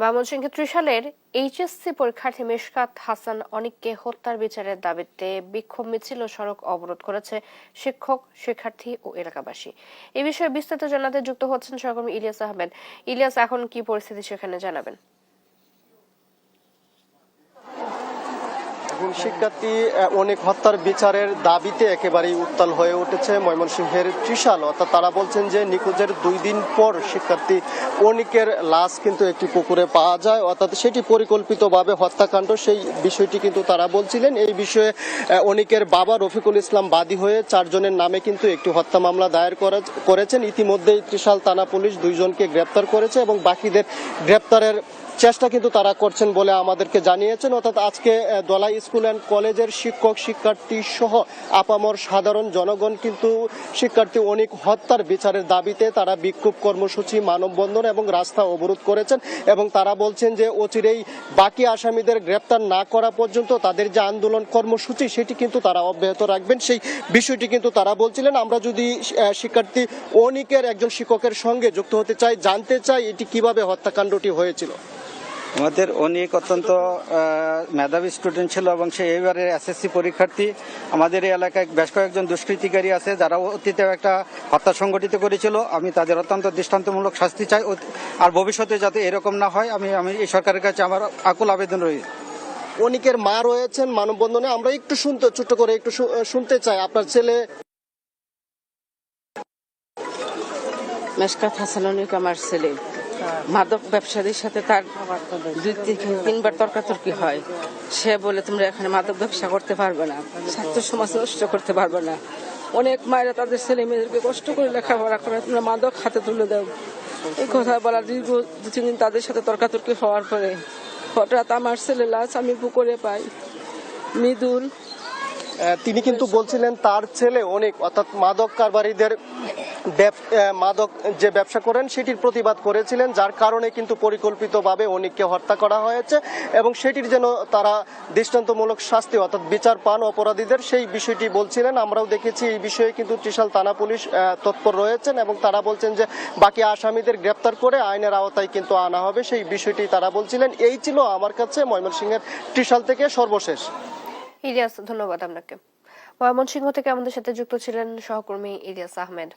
ময়মনসিংহে ত্রিশালের এইচএসসি পরীক্ষার্থী মেশকাত হাসান অনিককে হত্যার বিচারের দাবিতে বিক্ষোভ মিছিল ও সড়ক অবরোধ করেছে শিক্ষক, শিক্ষার্থী ও এলাকাবাসী। এ বিষয়ে বিস্তারিত জানাতে যুক্ত হচ্ছেন সহকর্মী ইলিয়াস আহমেদ। ইলিয়াস, এখন কি পরিস্থিতি সেখানে জানাবেন? শিক্ষার্থী অনেক হত্যার বিচারের দাবিতে একেবারেই উত্তাল হয়ে উঠেছে ময়মনসিংহের ত্রিশাল। অর্থাৎ তারা বলছেন যে নিখোঁজের দুই দিন পর শিক্ষার্থী অনিকের লাশ কিন্তু একটি পুকুরে পাওয়া যায়। অর্থাৎ সেটি পরিকল্পিতভাবে হত্যাকাণ্ড, সেই বিষয়টি কিন্তু তারা বলছিলেন। এই বিষয়ে অনিকের বাবা রফিকুল ইসলাম বাদী হয়ে চারজনের নামে কিন্তু একটি হত্যা মামলা দায়ের করা- করেছেন। ইতিমধ্যেই ত্রিশাল থানা পুলিশ দুইজনকে গ্রেপ্তার করেছে এবং বাকিদের গ্রেপ্তারের চেষ্টা কিন্তু তারা করছেন বলে আমাদেরকে জানিয়েছেন। অর্থাৎ আজকে দলাই স্কুল অ্যান্ড কলেজের শিক্ষক, শিক্ষার্থী সহ আপামর সাধারণ জনগণ কিন্তু শিক্ষার্থী অনেক হত্যার বিচারের দাবিতে তারা বিক্ষোভ কর্মসূচি, মানববন্ধন এবং রাস্তা অবরোধ করেছেন এবং তারা বলছেন যে অচিরেই বাকি আসামিদের গ্রেপ্তার না করা পর্যন্ত তাদের যে আন্দোলন কর্মসূচি, সেটি কিন্তু তারা অব্যাহত রাখবেন। সেই বিষয়টি কিন্তু তারা বলছিলেন, আমরা যদি শিক্ষার্থী অনিকের একজন শিক্ষকের সঙ্গে যুক্ত হতে চাই, জানতে চাই এটি কীভাবে হত্যাকাণ্ডটি হয়েছিল। আমাদের অনেক অত্যন্ত মেধাবী স্টুডেন্ট ছিল এবং সে এবারের এসএসসি পরীক্ষার্থী। আমাদের এই এলাকায় বেশ কয়েকজন দুষ্কৃতিকারী আছে যারা অতীতে একটা হত্যা সংগঠিত করেছিল। আমি তাদের অত্যন্ত দৃষ্টান্তমূলক শাস্তি চাই। আর ভবিষ্যতে যাতে এরকম না হয় আমি আমি এই সরকারের কাছে আমার আকুল আবেদন রয়েছে অনিকের মা রয়েছেন মানববন্ধনে। আমরা একটু শুনতে ছোট্ট করে একটু শুনতে চাই। আপনার ছেলে মেশকাত হাসান অনেক আমার ছেলে। মাদক ব্যবসায়ীর সাথে তার দুই থেকে তিনবার তর্কাতর্কি হয়। সে বলে, তোমরা এখানে মাদক ব্যবসা করতে পারবে না। ছাত্র সমাজ নষ্ট করতে পারবে না। অনেক মায়েরা তাদের ছেলে মেয়েদেরকে কষ্ট করে লেখাপড়া করে, তোমরা মাদক হাতে তুলে দাও। এই কথা বলার দীর্ঘ দু, তিন দিন তাদের সাথে তর্কাতর্কি হওয়ার পরে হঠাৎ আমার ছেলে লাশ আমি পুকুরে পাই। মৃদুল। তিনি কিন্তু বলছিলেন, তার ছেলে অনেক, অর্থাৎ মাদক কারবারিদের মাদক যে ব্যবসা করেন, সেটির প্রতিবাদ করেছিলেন, যার কারণে কিন্তু পরিকল্পিতভাবে অনেককে হত্যা করা হয়েছে এবং সেটির যেন তারা দৃষ্টান্তমূলক শাস্তি অর্থাৎ বিচার পান অপরাধীদের, সেই বিষয়টি বলছিলেন। আমরাও দেখেছি এই বিষয়ে কিন্তু ত্রিশাল থানা পুলিশ তৎপর রয়েছেন এবং তারা বলছেন যে বাকি আসামিদের গ্রেপ্তার করে আইনের আওতায় কিন্তু আনা হবে, সেই বিষয়টি তারা বলছিলেন। এই ছিল আমার কাছে ময়মনসিংহের ত্রিশাল থেকে সর্বশেষ। ইলিয়াস, ধন্যবাদ আপনাকে। ময়মনসিংহ থেকে আমাদের সাথে যুক্ত ছিলেন সহকর্মী ইলিয়াস আহমেদ।